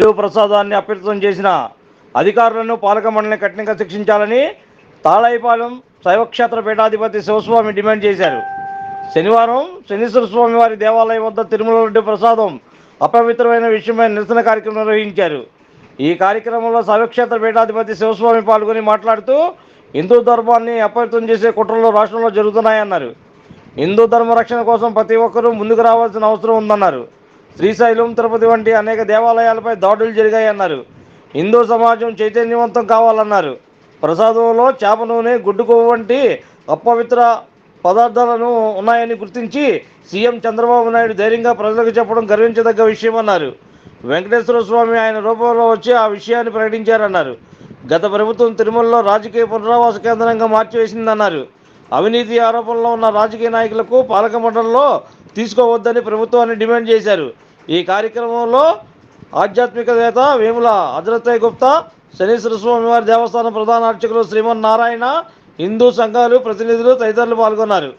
దేవు ప్రసాదాన్ని అప్యర్థం చేసిన అధికారులను పాలక మండలిని కఠినంగా శిక్షించాలని తాళాయిపాలెం శైవక్షేత్ర పీఠాధిపతి శివస్వామి డిమాండ్ చేశారు. శనివారం శనీశ్వర స్వామి వారి దేవాలయం వద్ద తిరుమల రెడ్డి ప్రసాదం అపవిత్రమైన విషయమై నిరసన కార్యక్రమం నిర్వహించారు. ఈ కార్యక్రమంలో శైవక్షేత్ర పీఠాధిపతి శివస్వామి పాల్గొని మాట్లాడుతూ హిందూ ధర్మాన్ని అపవిత్రం చేసే కుట్రలు రాష్ట్రంలో జరుగుతున్నాయన్నారు. హిందూ ధర్మ రక్షణ కోసం ప్రతి ఒక్కరూ ముందుకు రావాల్సిన అవసరం ఉందన్నారు. శ్రీశైలం తిరుపతి వంటి అనేక దేవాలయాలపై దాడులు జరిగాయన్నారు. హిందూ సమాజం చైతన్యవంతం కావాలన్నారు. ప్రసాదంలో చేప నూనె గుడ్డు కొవ్వు వంటి అపవిత్ర పదార్థాలను ఉన్నాయని గుర్తించి సీఎం చంద్రబాబు నాయుడు ధైర్యంగా ప్రజలకు చెప్పడం గర్వించదగ్గ విషయమన్నారు. వెంకటేశ్వర స్వామి ఆయన రూపంలో వచ్చి ఆ విషయాన్ని ప్రకటించారన్నారు. గత ప్రభుత్వం తిరుమలలో రాజకీయ పునరావాస కేంద్రంగా మార్చివేసిందన్నారు. అవినీతి ఆరోపణలో ఉన్న రాజకీయ నాయకులకు పాలక మండలిలో తీసుకోవద్దని ప్రభుత్వాన్ని డిమాండ్ చేశారు. ఈ కార్యక్రమంలో ఆధ్యాత్మికవేత్త వేముల అజరత్తయ్య గుప్తా శనీశ్వర స్వామి వారి దేవస్థానం ప్రధాన అర్చకులు శ్రీమన్ నారాయణ హిందూ సంఘాలు ప్రతినిధులు తదితరులు పాల్గొన్నారు.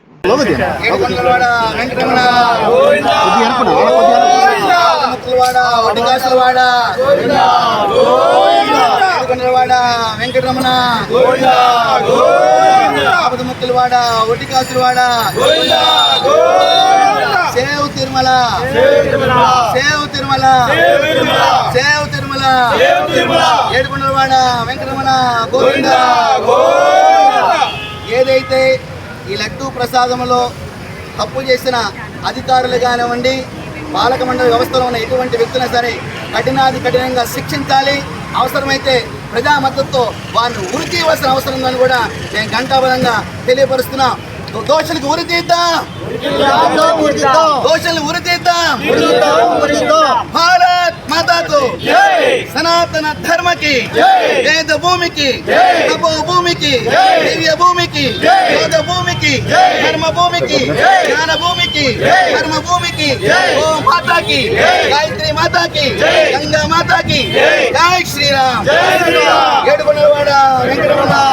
వెంకటరమణ ముక్కులవాడ వడ్డికాసులవాడ save Tirumala. Save Tirumala. Save Tirumala. ఏడుకొండలవాడ వెంకటరమణ గోవింద. ఏదైతే ఈ లడ్డూ ప్రసాదంలో తప్పు చేసిన అధికారులు కానివ్వండి పాలక మండలి వ్యవస్థలో ఉన్న ఎటువంటి వ్యక్తులైనా సరే కఠినాది కఠినంగా శిక్షించాలి. అవసరమైతే ప్రజా మద్దతుతో వారిని ఉరి తీయవలసిన అవసరం ఉందని కూడా నేను ఘంటాబద్ధంగా తెలియపరుస్తున్నాం. దోషులకు ఉరి తీద్దాం. దోషులను ఉరి తీద్దాం. భారత్ మాతాకు. సనాతన ధర్మకి. వేద భూమికి. తపో భూమికి. దివ్య భూమికి. యోగ భూమికి. ధర్మ భూమికి. జ్ఞాన భూమికి. ధర్మ భూమికి. ఓ మాతాకి. గాయత్రి మాతాకి. గంగా మాతాకి. జై శ్రీరామ్. ఏడుకొండలవాడ వెంకటరమణ.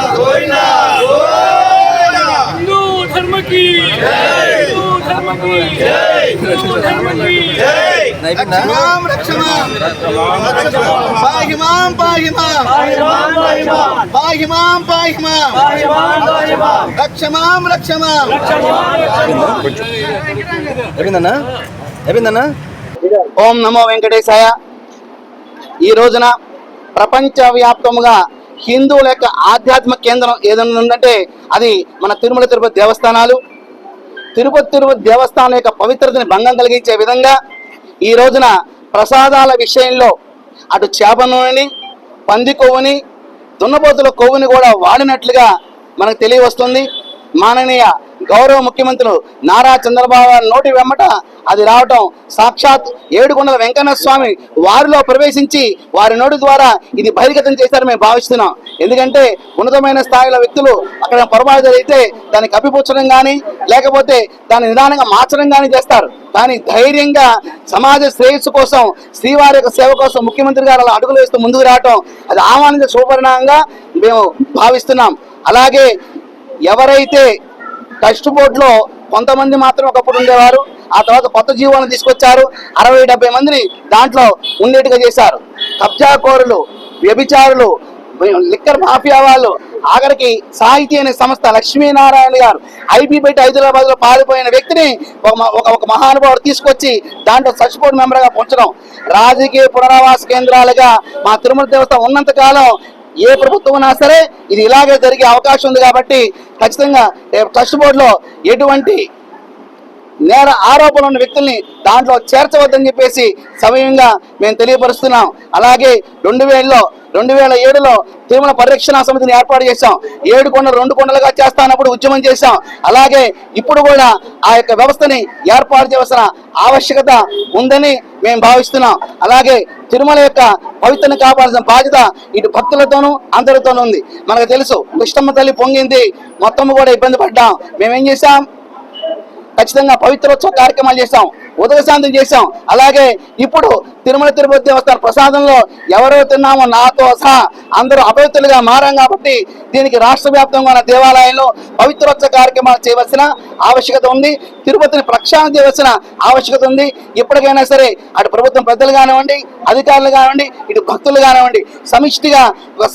ఓం నమో వెంకటేశాయ. ఈ రోజున ప్రపంచ వ్యాప్తంగా హిందువుల యొక్క ఆధ్యాత్మిక కేంద్రం ఏదైనా ఉందంటే అది మన తిరుమల తిరుపతి దేవస్థానాలు తిరుపతి తిరుపతి దేవస్థానం యొక్క పవిత్రతని భంగం కలిగించే విధంగా ఈ రోజున ప్రసాదాల విషయంలో అటు చేప నూనెని పంది కొవ్వుని దున్నపోతుల కొవ్వుని కూడా వాడినట్లుగా మనకు తెలియవస్తుంది. మాననీయ గౌరవ ముఖ్యమంత్రులు నారా చంద్రబాబు నోటి వెమ్మట అది రావటం సాక్షాత్ ఏడుకొండల వెంకన్న స్వామి వారిలో ప్రవేశించి వారి నోటి ద్వారా ఇది బహిర్గతం చేశారని మేము భావిస్తున్నాం. ఎందుకంటే ఉన్నతమైన స్థాయిలో వ్యక్తులు అక్కడ పొరపాటు జరిగితే దాన్ని కప్పిపుచ్చడం కానీ లేకపోతే దాన్ని నిదానంగా మార్చడం కానీ చేస్తారు. కానీ ధైర్యంగా సమాజ శ్రేయస్సు కోసం శ్రీవారి యొక్క సేవ కోసం ముఖ్యమంత్రి గారు అలా అడుగులు వేస్తూ ముందుకు రావటం అది ఆహ్వానించే శుభపరిణామంగా మేము భావిస్తున్నాం. అలాగే ఎవరైతే ట్రస్ట్ బోర్డులో కొంతమంది మాత్రం ఒకప్పుడు ఉండేవారు. ఆ తర్వాత కొత్త జీవాలను తీసుకొచ్చారు. అరవై డెబ్బై మందిని దాంట్లో ఉండేట్టుగా చేశారు. కబ్జాకోరులు వ్యభిచారులు లిక్కర్ మాఫియా వాళ్ళు ఆఖరికి సాహితీ అనే సంస్థ లక్ష్మీనారాయణ గారు ఐపీ పెట్టి హైదరాబాద్లో పారిపోయిన వ్యక్తిని ఒక మ- ఒక ఒక మహానుభావుడు తీసుకొచ్చి దాంట్లో సచ్ బోర్డు మెంబర్గా ఉంచడం. రాజకీయ పునరావాస కేంద్రాలుగా మా తిరుమల దేవస్థానం ఉన్నంత కాలం ఏ ప్రభుత్వం ఉన్నా సరే ఇది ఇలాగే జరిగే అవకాశం ఉంది కాబట్టి ఖచ్చితంగా ట్రస్ట్ బోర్డులో ఎటువంటి నేర ఆరోపణలు ఉన్న వ్యక్తుల్ని దాంట్లో చేర్చవద్దని చెప్పేసి సమయంగా మేము తెలియపరుస్తున్నాం. అలాగే రెండు వేలలో రెండు వేల ఏడులో తిరుమల పరిరక్షణ సమితిని ఏర్పాటు చేశాం. ఏడు కొండలు రెండు కొండలుగా చేస్తానప్పుడు ఉద్యమం చేశాం. అలాగే ఇప్పుడు కూడా ఆ యొక్క వ్యవస్థని ఏర్పాటు చేయవలసిన ఆవశ్యకత ఉందని మేము భావిస్తున్నాం. అలాగే తిరుమల యొక్క పవిత్రని కాపాడాల్సిన బాధ్యత ఇటు భక్తులతోనూ అందరితోనూ ఉంది. మనకు తెలుసు కృష్ణమ్మ తల్లి పొంగింది మొత్తం కూడా ఇబ్బంది పడ్డాం. మేమేం చేశాం? ఖచ్చితంగా పవిత్రోత్సవ కార్యక్రమాలు చేశాం. ఉదక శాంతం చేశాం. అలాగే ఇప్పుడు తిరుమల తిరుపతి దేవస్థాన ప్రసాదంలో ఎవరో తిన్నామో నాతో సహా అందరూ అభ్యర్థులుగా మారాం కాబట్టి దీనికి రాష్ట్ర వ్యాప్తంగా ఉన్న దేవాలయంలో పవిత్రోత్సవ కార్యక్రమాలు చేయవలసిన ఆవశ్యకత ఉంది. తిరుపతిని ప్రక్షాళన చేయవలసిన ఆవశ్యకత ఉంది. ఇప్పటికైనా సరే అటు ప్రభుత్వం పెద్దలు కానివ్వండి అధికారులు కానివ్వండి ఇటు భక్తులు కానివ్వండి సమిష్టిగా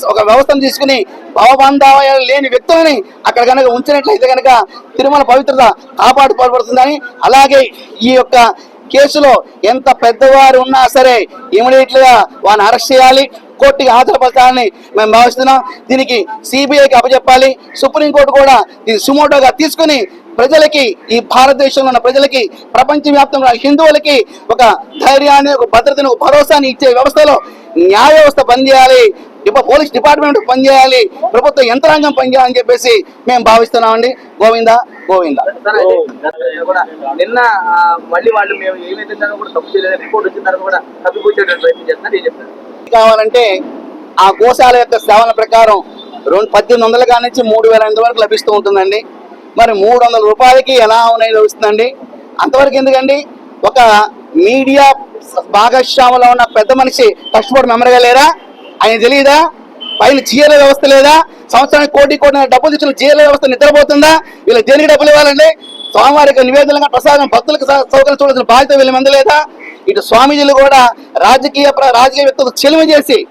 ఒక- వ్యవస్థను తీసుకుని భవబంధావయాలు లేని వ్యక్తులని అక్కడ కనుక ఉంచినట్లయితే కనుక తిరుమల పవిత్రత కాపాడుకోబడుతుందని అలాగే ఈ యొక్క కేసులో ఎంత పెద్దవారు ఉన్నా సరే ఇమీడియట్గా వారిని అరెస్ట్ చేయాలి కోర్టుకి హాజరుపరచాలని మేము భావిస్తున్నాం. దీనికి సిబిఐకి అప్పచెప్పాలి. సుప్రీంకోర్టు కూడా ఇది సుమోటోగా తీసుకుని ప్రజలకి ఈ భారతదేశంలో ఉన్న ప్రజలకి ప్రపంచవ్యాప్తంగా హిందువులకి ఒక ధైర్యాన్ని ఒక భద్రతను ఒక భరోసాని ఇచ్చే వ్యవస్థలో న్యాయ వ్యవస్థ పనిచేయాలి. పోలీస్ డిపార్ట్మెంట్ పనిచేయాలి ప్రభుత్వ యంత్రాంగం పనిచేయాలని చెప్పేసి మేము భావిస్తున్నామండి. గోవింద గోవింద. నిన్న మళ్ళీ వాళ్ళు మేము ఏమైతే కూడా తప్పు చేయలేదు. రిపోర్ట్ వచ్చిన తర్వాత కూడా తప్పిపుచ్చేటువంటి ప్రయత్నం చేస్తున్నారు. ఏం చెప్తారు కావాలంటే ఆ గోశాల యొక్క సేవల ప్రకారం రెండు పద్దెనిమిది వందల కాడి నుంచి మూడు వేల ఐదు వరకు లభిస్తూ ఉంటుందండి. మరి మూడు వందల రూపాయలకి ఎలా ఉన్నాయి లభిస్తుందండి? అంతవరకు ఎందుకండి? ఒక మీడియా భాగస్వాములో ఉన్న పెద్ద మనిషి కష్టపడి మెమరీగా లేరా? ఆయన తెలియదా? పైన జీఎల వ్యవస్థ లేదా? సంవత్సరానికి కోటి కోటి డబ్బులు ఇచ్చిన చీరల వ్యవస్థ నిద్రపోతుందా? వీళ్ళు దేనికి డబ్బులు ఇవ్వాలండి స్వామివారికి నివేదనగా ప్రసాదం భక్తులకు సౌకర్యం చూడాల్సిన బాధ్యత వీళ్ళ మంది లేదా? ఇటు స్వామీజీలు కూడా రాజకీయ ప్ర- రాజకీయ వ్యక్తులకు చెలిమి చేసి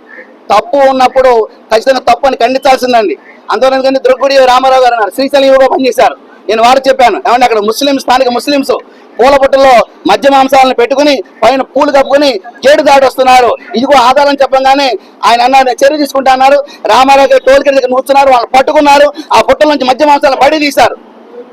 తప్పు ఉన్నప్పుడు ఖచ్చితంగా తప్పు అని ఖండించాల్సిందండి. అందువల్ల దుర్గుడి రామారావు గారు అన్నారు. శ్రీశైలం యువగా పనిచేశారు. నేను వారు చెప్పాను. ఏమంటే అక్కడ ముస్లిం స్థానిక ముస్లింస్ పూల పుట్టలో మద్య మాంసాలను పెట్టుకుని పైన పూలు కప్పుకుని చేడు దాటొస్తున్నారు ఇదిగో ఆధారం చెప్పంగానే ఆయన అన్నారు చర్య తీసుకుంటా అన్నారు. రామారావు గారు టోల్ గేట్ దగ్గర కూర్చున్నారు వాళ్ళు పట్టుకున్నారు. ఆ పుట్టల నుంచి మద్య మాంసాలను బయట తీశారు.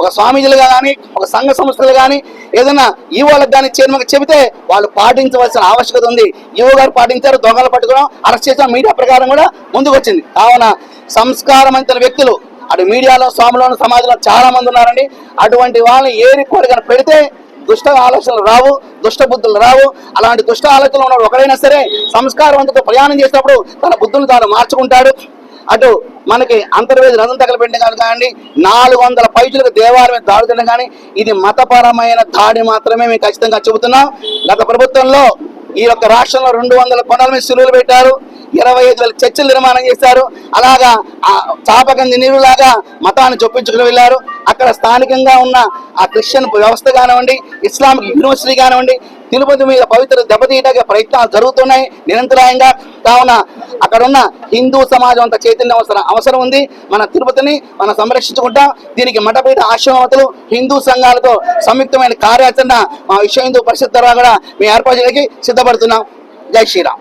ఒక స్వామీజీలుగా కానీ ఒక సంఘ సంస్థలు కానీ ఏదైనా ఈ వాళ్ళకి కానీ చైర్మన్ చెబితే వాళ్ళు పాటించవలసిన ఆవశ్యకత ఉంది. ఈవో గారు పాటించారు దొంగలు పట్టుకోవడం అరెస్ట్ చేసిన మీడియా ప్రకారం కూడా ముందుకు వచ్చింది కావున సంస్కారవంతుల వ్యక్తులు అటు మీడియాలో స్వాములోను సమాజంలో చాలా మంది ఉన్నారండి. అటువంటి వాళ్ళని ఏరి కోరికను పెడితే దుష్ట ఆలోచనలు రావు దుష్ట బుద్ధులు రావు. అలాంటి దుష్ట ఆలోచనలు ఉన్నాడు ఒకడైనా సరే సంస్కారవంతుతో ప్రయాణం చేసినప్పుడు తన బుద్ధులు తాను మార్చుకుంటాడు. అటు మనకి అంతర్వేది రథం తగలబెట్టిన కాదు కానీ నాలుగు వందల పైచులకు దేవాలయం మీద కానీ ఇది మతపరమైన దాడి మాత్రమే మేము ఖచ్చితంగా చెబుతున్నాం. గత ప్రభుత్వంలో ఈ యొక్క రాష్ట్రంలో రెండు వందల కొండల మీద సిలువులు పెట్టారు. ఇరవై ఐదు వేల చర్చలు నిర్మాణం చేశారు. అలాగా ఆ చాపకంది నీరులాగా మతాన్ని చొప్పించుకుని వెళ్ళారు. అక్కడ స్థానికంగా ఉన్న ఆ క్రిస్టియన్ వ్యవస్థ కానివ్వండి ఇస్లామిక్ యూనివర్సిటీ కానివ్వండి తిరుపతి మీద పవిత్ర దెబ్బతీయడానికి ప్రయత్నాలు జరుగుతున్నాయి నిరంతరాయంగా. కావున అక్కడ ఉన్న హిందూ సమాజం అంత చైతన్యం అవసరం అవసరం ఉంది. మన తిరుపతిని మనం సంరక్షించుకుంటాం. దీనికి మఠపీఠ ఆశ్రమతులు హిందూ సంఘాలతో సంయుక్తమైన కార్యాచరణ మా విశ్వ హిందూ పరిషత్ ద్వారా కూడా మేము ఏర్పాటు చేయడానికి సిద్ధపడుతున్నాం. జై శ్రీరామ్.